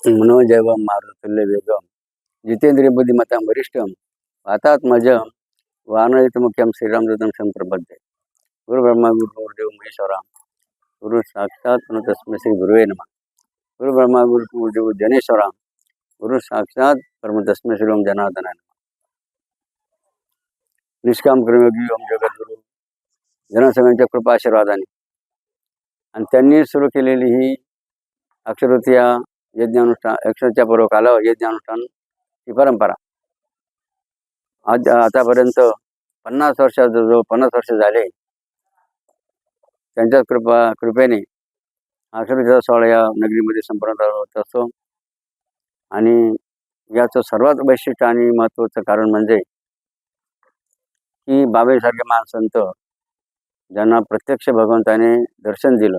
मनोजैव मारुतुल्य वेगम जितेंद्रिय बुद्धिमतां वरिष्ठं वातात्मजं वानरितमुख्यं श्रीरामदूतं ब्रह्मा गुरु गुरुदेव महेश्वरा गुरु साक्षात तस्मै श्री गुरुवे नमः। गुरु गुरुदेव जनेश्वरा गुरु साक्षात परमतस्मै श्री ओम जनार्दन निष्काम कर्मयोगी ओम जगद्गुरु। जनसंघांच्या कृपा आशीर्वादाने आणि त्यांनी सुरू केलेली ही अक्षरतया यज्ञानुष्ठान यक्षच्या पूर्व काला यज्ञानुष्ठान ही परंपरा. आज आतापर्यंत पन्नास वर्षाचा जो पन्नास वर्ष झाले त्यांच्या कृपा कृपेने अक्षरवृत्तीचा सोहळा या नगरीमध्ये संपन्न होत असतो. आणि याचं सर्वात वैशिष्ट्य आणि महत्त्वाचं कारण म्हणजे की बाबेसारखे महासंत ज्यांना प्रत्यक्ष भगवंताने दर्शन दिलं.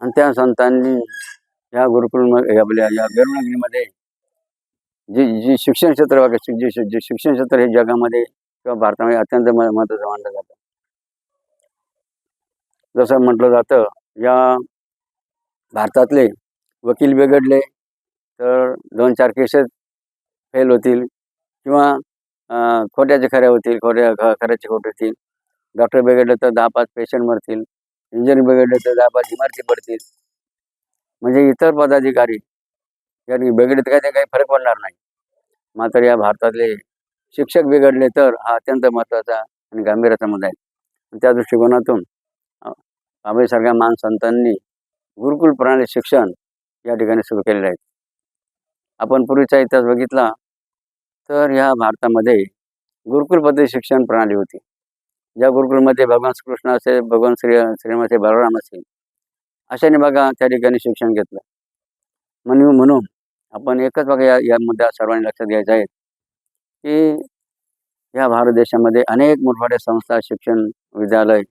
आणि त्या संतांनी या गुरुकुल आपल्या या वेरुळगिरीमध्ये जी जी शिक्षण क्षेत्र जे जे शिक्षण क्षेत्र हे जगामध्ये किंवा भारतामध्ये अत्यंत महत्त्वाचं मानलं जातं. जसं म्हटलं जातं या भारतातले वकील बिघडले तर दोन चार केसेस फेल होतील किंवा खोट्याचे खऱ्या होतील खोट्या ख- खऱ्याचे खोटे होतील. डॉक्टर बिघडले तर दहा पाच पेशंट मरतील. इंजिनियर बिघडले तर दहा पाच इमारती पडतील. म्हणजे इतर पदाधिकारी यांनी बिघडले तर ते काही फरक पडणार नाही. मात्र या भारतातले शिक्षक बिघडले तर हा अत्यंत महत्त्वाचा आणि गांभीर्याचा मुद्दा आहे. त्या दृष्टिकोनातून बाबासारख्या मानसंतांनी गुरुकुल प्रणाली शिक्षण या ठिकाणी सुरू केलेलं आहे. आपण पूर्वीचा इतिहास बघितला तर या भारतामध्ये गुरुकुल पद्धती शिक्षण प्रणाली होती. ज्या गुरुकुलमध्ये भगवान कृष्ण असेल भगवान श्री श्रीमती बलराम असेल अशाने बघा त्या ठिकाणी शिक्षण घेतलं. म्हणून म्हणून आपण एकच बघा या या मुद्दा सर्वांनी लक्षात घ्यायचा आहे की या भारत देशामध्ये अनेक मोठमोठ्या संस्था शिक्षण विद्यालय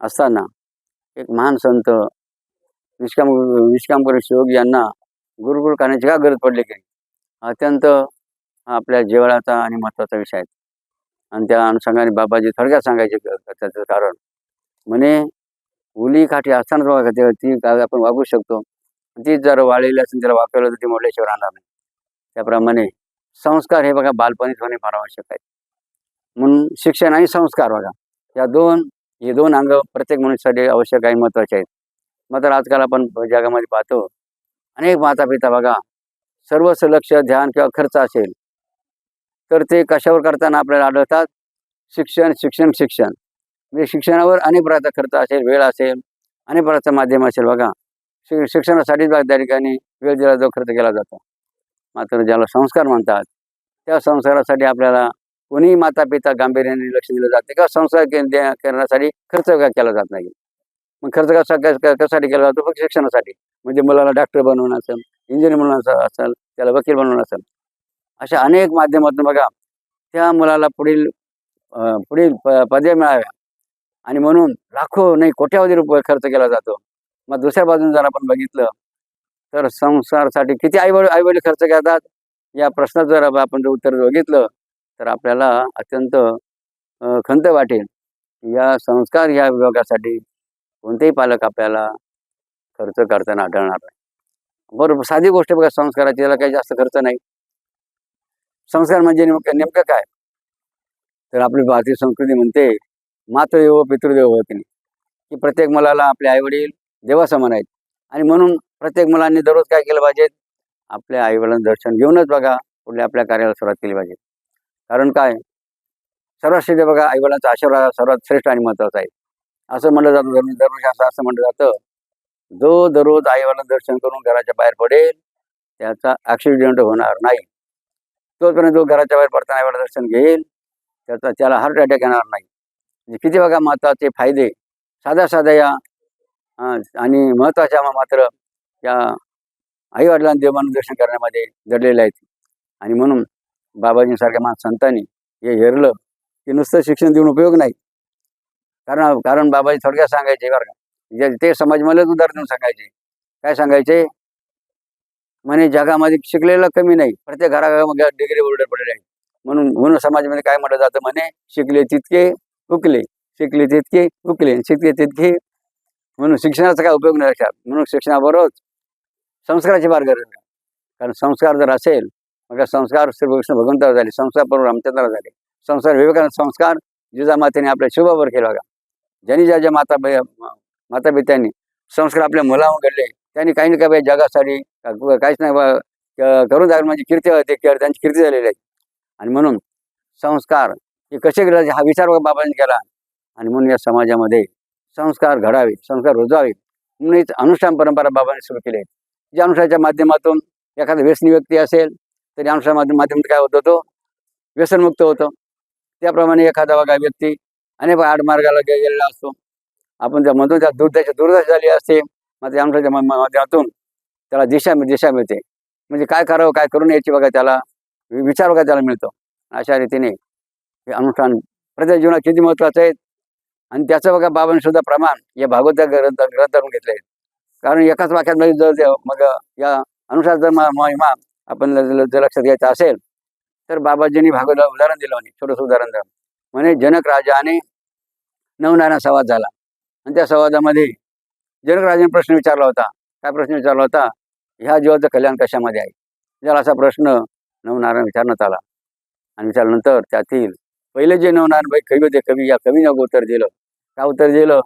असताना एक महान संत निष्काम निष्कामकरी शिवग यांना गुरुकुल करण्याची का गरज पडली की अत्यंत आपल्या जीवनाचा आणि महत्त्वाचा विषय आहे. आणि त्या अनुषंगाने बाबाजी थोडक्यात सांगायचे त्याचं कारण. म्हणे उली काठी असताना ती आपण वागू शकतो. ती जर वाळलेली असेल त्याला वापरलं तर ती मोठ्याशिवाय राहणार नाही. त्याप्रमाणे संस्कार हे बघा बालपणीत होणे फार आवश्यक आहे. म्हणून शिक्षण आणि संस्कार बघा या दोन हे दोन अंग प्रत्येक मनुष्यासाठी आवश्यक आहे महत्त्वाचे आहेत. मात्र आजकाल आपण जगामध्ये पाहतो अनेक माता पिता बघा सर्वच लक्ष ध्यान किंवा खर्च असेल तर ते कशावर करताना आपल्याला आढळतात? शिक्षण शिक्षण शिक्षण. म्हणजे शिक्षणावर अनेक प्रकारचा खर्च असेल वेळ असेल अनेक प्रकारचं माध्यम असेल बघा. शि शिक्षणासाठीच बघा त्या ठिकाणी वेळ दिला जो खर्च केला जातो. मात्र ज्याला संस्कार म्हणतात त्या संस्कारासाठी आपल्याला कोणीही माता पिता गांभीर्याने लक्ष दिलं जाते किंवा संस्कार दे- करण्यासाठी खर्च केला जात नाही. मग खर्च कसा कशासाठी केला जातो? फक्त शिक्षणासाठी. म्हणजे मुलाला डॉक्टर बनवणं असेल इंजिनियर बनवणं असेल त्याला वकील बनवणं असेल. अशा अनेक माध्यमातून बघा त्या मुलाला पुढील पुढील प पदव्या मिळाव्या. आणि म्हणून लाखो नाही कोट्यावधी रुपये खर्च केला जातो. मग दुसऱ्या बाजून जर आपण बघितलं तर संसारासाठी किती आई आईवडील खर्च करतात? या प्रश्नाचं जर आपण जर उत्तर बघितलं तर आपल्याला अत्यंत खंत वाटेल. या संस्कार या विभागासाठी कोणतेही पालक आपल्याला खर्च करताना आढळणार नाही. बरोबर साधी गोष्ट बघा संस्काराची याला काही जास्त खर्च नाही. संस्कार म्हणजे नेमकं नेमकं काय? तर आपली भारतीय संस्कृती म्हणते मातृदेव पितृदेव होत. नाही की प्रत्येक मुलाला आपले आईवडील देवासमान आहेत. आणि म्हणून प्रत्येक मुलांनी दररोज काय केलं पाहिजे? आपल्या आईवडिलांचं दर्शन घेऊनच बघा पुढे आपल्या कार्याला सुरुवात केली पाहिजे. कारण काय? सर्वात श्रेष्ठ बघा आईवडिलांचा आशीर्वाद सर्वात श्रेष्ठ आणि महत्त्वाचा आहे. असं म्हटलं जातं धर्म धर्मशास्त्र असं म्हटलं जातं. जो दररोज आईवडिलांचं दर्शन करून घराच्या बाहेर पडेल त्याचा ॲक्सिडेंट होणार नाही. तोपर्यंत जो घराच्या बाहेर पडताना आईवडिला दर्शन घेईल त्याचा त्याला हार्ट अटॅक येणार नाही. म्हणजे किती बघा महत्त्वाचे फायदे. साध्या साध्या या आणि महत्त्वाच्या मात्र या आईवडिलांना देवानं दर्शन करण्यामध्ये दडलेले आहेत. आणि म्हणून बाबाजींसारख्या मा संतांनी हे हेरलं की नुसतं शिक्षण देऊन उपयोग नाही. कारण कारण बाबाजी थोडक्यात सांगायचे बरं का. ते ते मलाच उदाहरण देऊन सांगायचे. काय सांगायचे? म्हणे जगामध्ये शिकलेलं कमी नाही. प्रत्येक घराघरामध्ये डिग्री होल्डर पडलेले आहे म्हणून म्हणून समाजामध्ये काय म्हटलं जातं म्हणे? शिकले तितके हुकले शिकले तितके हुकले शिकले तितके. म्हणून शिक्षणाचा काय उपयोग नाही लक्षात म्हणून शिक्षणाबरोबर संस्काराची फार गरज आहे कारण संस्कार जर असेल मग संस्कार श्रीकृष्ण भगवंतावर झाले संस्कार प्रभू रामचंद्रावर झाले. संस्कार विवेकानंद संस्कार जिजामातेने आपल्या शिवावर केला का ज्यांनी ज्या ज्या माता माता पित्यांनी संस्कार आपल्या मुलावर घडले त्यांनी काही ना काही बाई जगासाठी काहीच नाही करून जाईल म्हणजे कीर्ती होते त्यांची कीर्ती झालेली आहे. आणि म्हणून संस्कार हे कसे करायचे हा विचार बाबांनी केला. आणि म्हणून या समाजामध्ये संस्कार घडावे संस्कार रुजवावे म्हणून अनुष्ठान परंपरा बाबांनी सुरू केली आहे. ज्या अनुष्ठानाच्या माध्यमातून एखादा व्यसनी व्यक्ती असेल तरी अनुष्ठान माध्यम माध्यमातून काय होतं तो व्यसनमुक्त होतो. त्याप्रमाणे एखादा बघा व्यक्ती अनेक आडमार्गाला मार्गाला गेलेला असतो. आपण जर म्हणतो त्या दुर्दशा दुर्दशा झाली असते मग त्या अनुष्ठानाच्या माध्यमातून त्याला दिशा दिशा मिळते. म्हणजे काय करावं काय करून यायची बघा त्याला विचार बघा त्याला मिळतो. अशा रीतीने हे अनुष्ठान प्रत्येक जीवनात किती महत्त्वाचं आहे? आणि त्याचं बघा बाबांनी सुद्धा प्रमाण या भागवत ग्रंथ ग्रंथातून घेतले कारण एकाच वाक्यात म्हणजे जर मग या अनुसार जर मोहिमा महिमा आपण ल- जर लक्षात घ्यायचं असेल तर बाबाजींनी भागवत उदाहरण दिलं म्हणे छोटंसं उदाहरण दिलं म्हणे जनक राजाने नवनारायण संवाद झाला. आणि त्या संवादामध्ये जनक राजाने प्रश्न विचारला होता. काय प्रश्न विचारला होता? ह्या जीवाचं कल्याण कशामध्ये आहे? ज्याला असा प्रश्न नवनारायण विचारण्यात आला. आणि विचारल्यानंतर त्यातील पहिले जे नवनारायण भाई कवी होते कवी या कवीनं उत्तर दिलं का उत्तर दिलं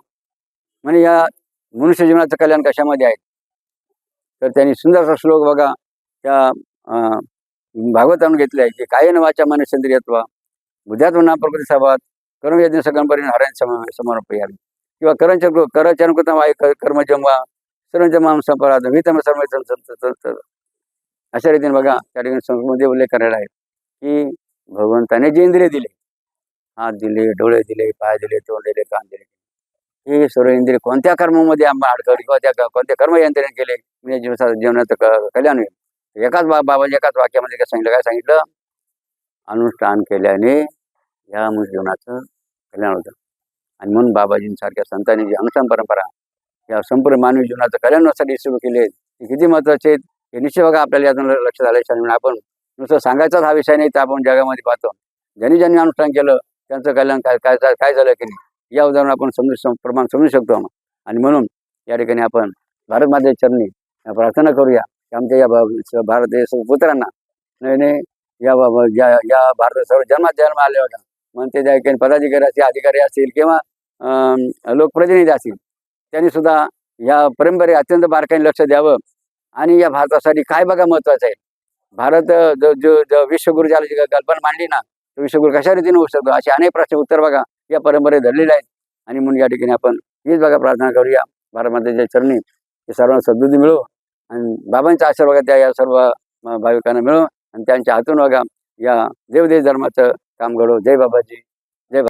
म्हणजे या मनुष्य जीवनाचं कल्याण कशामध्ये आहे? तर त्यांनी सुंदरसा श्लोक बघा त्या अं, घेतले आहे की काय न वाचा मन सेंद्रियत्व बुद्ध्यात्मना प्रकृती सभात कर्म यज्ञ सगळपरी हरण समर्प यावी किंवा करंच करचनकृत वाय कर्म जमवा सर्वजमा संपराध वितम सर्व अशा रीतीने बघा त्या ठिकाणी संस्कृतमध्ये उल्लेख करायला आहे की भगवंताने जे इंद्रिय दिले हात दिले डोळे दिले पाय दिले तोंड दिले कान दिले. हे सर्व इंद्रिय कोणत्या कर्मामध्ये आंबा अडकवली किंवा त्या कोणत्या कर्म यंत्रणेने केले म्हणजे जीवसा जीवनाचं कल्याण होईल. एकाच बा बाबाजी एकाच वाक्यामध्ये काय सांगितलं? काय सांगितलं? अनुष्ठान केल्याने या जीवनाचं कल्याण होतं. आणि म्हणून बाबाजींसारख्या संतांनी जी अनुष्ठान परंपरा या संपूर्ण मानवी जीवनाचं कल्याणासाठी सुरू केले ते किती महत्त्वाचे आहेत हे निश्चय बघा आपल्याला यातून लक्षात झालं म्हणून आपण नुसतं सांगायचाच हा विषय नाही तर आपण जगामध्ये पाहतो. ज्यांनी ज्यांनी अनुष्ठान केलं त्यांचं कल्याण काय काय काय- झालं की नाही? या उदाहरण आपण समजू प्रमाण समजू शकतो आणि म्हणून या ठिकाणी आपण भारत माझ्या चरणी प्रार्थना करूया की आमच्या या भारत देश पुत्रांना नाही नाही या बाबा या या भारत सर्व जन्मात जन्म आले होता म्हणून ते ज्या ठिकाणी पदाधिकारी असतील अधिकारी असतील किंवा अं, लोकप्रतिनिधी असतील त्यांनी सुद्धा या परंपरे अत्यंत बारकाईने लक्ष द्यावं. आणि या भारतासाठी काय बघा महत्वाचं आहे? भारत जो जो जो विश्वगुरु ज्याला जी कल्पना मांडली ना तो कशा रीतीने होऊ शकतो? असे अनेक प्रश्न उत्तर बघा. या परंपरेत धरलेले आहेत. आणि म्हणून या ठिकाणी आपण हीच बघा प्रार्थना करूया. भारतमातेच्या चरणी सर्वांना सद्बुद्धी मिळो. आणि बाबांचा आशीर्वाद त्या या सर्व भाविकांना मिळो. आणि त्यांच्या हातून बघा या देवदेव धर्माचं काम घडो. जय बाबाजी.